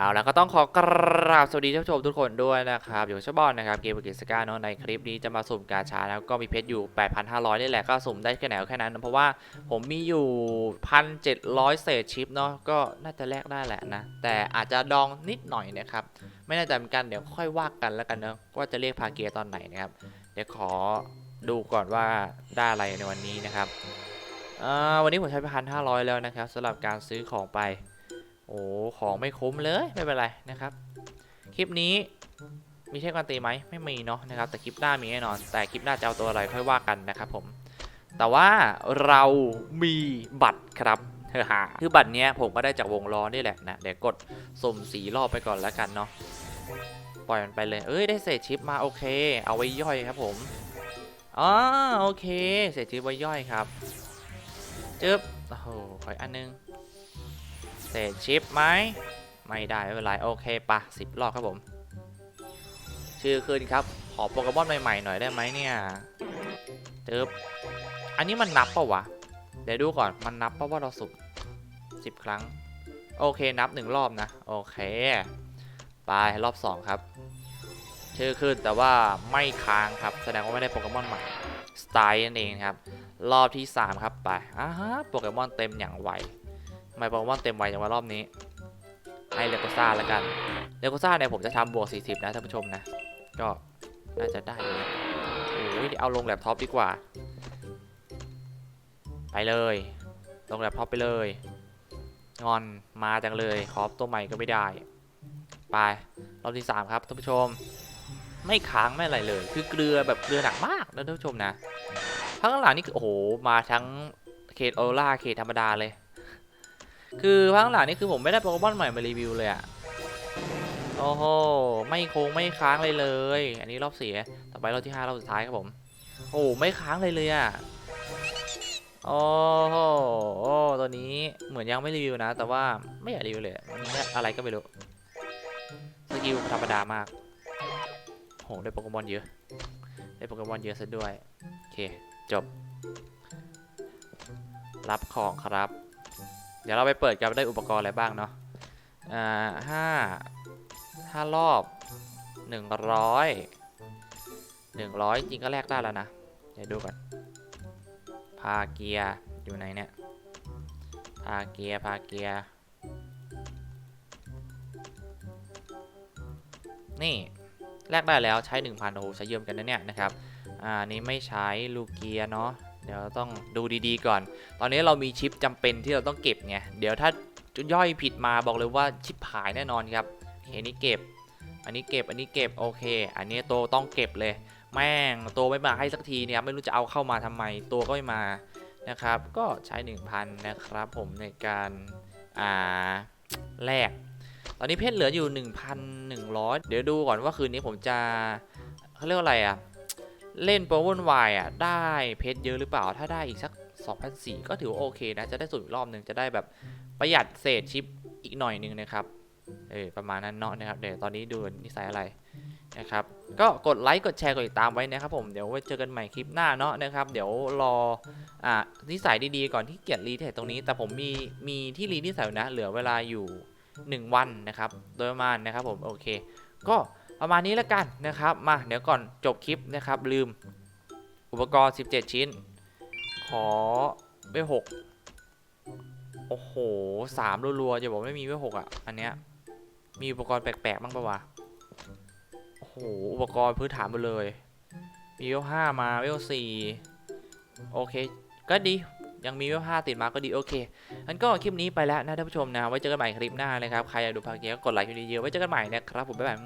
เอาแล้วก็ต้องขอกราบสวัสดีท่านผู้ชมทุกคนด้วยนะครับอยู่ชาบอนนะครับเกมเกสกาเนาะในคลิปนี้จะมาสุ่มกาชาแล้วก็มีเพชรอยู่ 8,500 นี่แหละก็สุ่มได้แค่ไหนแค่นั้นเพราะว่าผมมีอยู่ 1,700 เศษชิปเนาะก็น่าจะแลกได้แหละนะ แต่อาจจะดองนิดหน่อยนะครับ ไม่แน่ใจเหมือนกันเดี๋ยวค่อยว่ากันแล้วกันเนาะว่าจะเรียกพาเกียร์ตอนไหนนะครับ เดี๋ยวขอดูก่อนว่าได้อะไรในวันนี้นะครับวันนี้ผมใช้ไปพันห้าร้อยแล้วนะครับสำหรับการซื้อของไป โอ้ของไม่คุ้มเลยไม่เป็นไรนะครับ คลิปนี้มีใช่การตีไหมไม่มีเนาะนะครับแต่คลิปหน้ามีแน่นอน แต่คลิปหน้าจะเอาตัวอะไรค่อยว่ากันนะครับผม แต่ว่าเรามีบัตรครับเฮ้อฮาคือบัตรเนี้ยผมก็ได้จากวงล้อนี่แหละนะเดี๋ยวกดสุ่มสีรอบไปก่อนแล้วกันเนาะปล่อยมันไปเลยเอ้ยได้เศษชิปมาโอเค เอาไว้ย่อยครับผมอ๋อโอเคเศษชิปไว้ย่อยครับจึ๊บโอ้โหขออีกอันนึง เศษชิปไหมไม่ได้ไม่เป็นไรโอเคปะสิบรอบครับผม ชื่อคืนครับ ขอโปเกมอนใหม่ๆหน่อยได้ไหมเนี่ยจึ๊บอันนี้มันนับปะวะ เดี๋ยวดูก่อนมันนับปะว่าเราสุ่มสิบครั้ง โอเคนับหนึ่งรอบนะ โอเค ไปรอบสองครับ ชื่อขึ้นแต่ว่าไม่ค้างครับ แสดงว่าไม่ได้โปเกมอนใหม่สไตล์นั่นเองครับ รอบที่3ครับไปอ่าฮะโปเกมอนเต็มอย่างไว ไมโปเกมอนเต็มไวอย่างว่ารอบนี้ ให้เลโกซ่าแล้วกันเลโกซ่าเนี่ยผมจะทำบวก 40 นะท่านผู้ชมนะ ก็น่าจะได้อยู่นะโอ้ยเอาลงแล็ปท็อปดีกว่า ไปเลย ลงแล็ปท็อปไปเลย งอนมาจังเลยคอปตัวใหม่ก็ไม่ได้ ไปรอบที่ 3 ครับท่านผู้ชม ไม่ค้างไม่อะไรเลย คือเกลือแบบเกลือหนักมากนะท่านผู้ชมนะข้างหลังนี่คือโอ้โหมาทั้งเขตโอล่าเขตธรรมดาเลย คือข้างหลังนี่คือผมไม่ได้โปเกมอนใหม่มารีวิวเลยอะโอ้โห ไม่โค้งไม่ค้างเลยเลย อันนี้รอบเสี่ต่อไปรอบที่ห้ารอบสุดท้ายครับผม โอ้โหไม่ค้างเลยเลยอะโอ้โหโอ้ตัวนี้เหมือนยังไม่รีวิวนะ แต่ว่าไม่อยากรีวิวเลย มันอะไรก็ไม่รู้ สกิลธรรมดามากโหได้โปเกมอนเยอะ ได้โปเกมอนเยอะซะด้วย โอเค จบ รับของครับ เดี๋ยวเราไปเปิดกันได้อุปกรณ์อะไรบ้างเนาะอ่าห้าห้ารอบหนึ่งร้อยหนึ่งร้อยจริงก็แลกได้แล้วนะ เดี๋ยวดูก่อน พาเกียร์อยู่ไหนเนี่ย พาเกียร์พาเกียร์นี่แลกได้แล้วใช้ 1,000โอ้ใช้เยี่ยมกันนะเนี่ยนะครับ อ่านี้ไม่ใช้ลูเกียเนาะ เดี๋ยวต้องดูดีๆก่อน ตอนนี้เรามีชิปจำเป็นที่เราต้องเก็บไง เดี๋ยวถ้าย่อยผิดมาบอกเลยว่าชิปหายแน่นอนครับเอันนี้เก็บ อันนี้เก็บ อันนี้เก็บ โอเค อันนี้โตต้องเก็บเลย แม่งตัวไม่มาให้สักทีเนี่ยครับ ไม่รู้จะเอาเข้ามาทำไม ตัวก็ไม่มา นะครับ ก็ใช้ 1,000 นะครับผมในการอ่าแลก ตอนนี้เพชรเหลืออยู่ 1,100 เดี๋ยวดูก่อนว่าคืนนี้ผมจะเขาเรียกว่าอะไรอะ เล่นโปรวนวายอะได้เพชรเยอะหรือเปล่า ถ้าได้อีกสัก2,400ก็ถือโอเคนะ จะได้สูตรอีกรอบหนึ่งจะได้แบบประหยัดเศษชิปอีกหน่อยนึงนะครับ เออประมาณนั้นเนาะนะครับ เดี๋ยวตอนนี้ดูนิสัยอะไรนะครับ ก็กดไลค์กดแชร์กดติดตามไว้นะครับผมเดี๋ยวไว้เจอกันใหม่คลิปหน้าเนาะนะครับ เดี๋ยวรออ่านิสัยดีๆก่อนที่เกียรรีเทตรงนี้ แต่ผมมีมีที่รีนิสัยนะ เหลือเวลาอยู่ 1 วันนะครับ โดยประมาณนะครับผมโอเค ก็ ประมาณนี้แล้วกันนะครับ มาเดี๋ยวก่อนจบคลิปนะครับ ลืมอุปกรณ์ 17 ชิ้น ขอเวหกโอ้โหสามรัวๆอย่าบอกไม่มีเวหกอะ อันเนี้ยมีอุปกรณ์แปลกๆบ้างปะวะโอ้โหอุปกรณ์พื้นฐานหมดเลยมีเวลห้ามาเวลสี่โอเค ก็ดียังมีเวลห้าติดมาก็ดีโอเคงั้นก็คลิปนี้ไปแล้วนะท่านผู้ชมนะ ไว้เจอกันใหม่คลิปหน้านะครับ ใครอยากดูภาคเกียร์ก็กดไลค์คลิปนี้เยอะไว้เจอกันใหม่นะครับผมบ๊ายบาย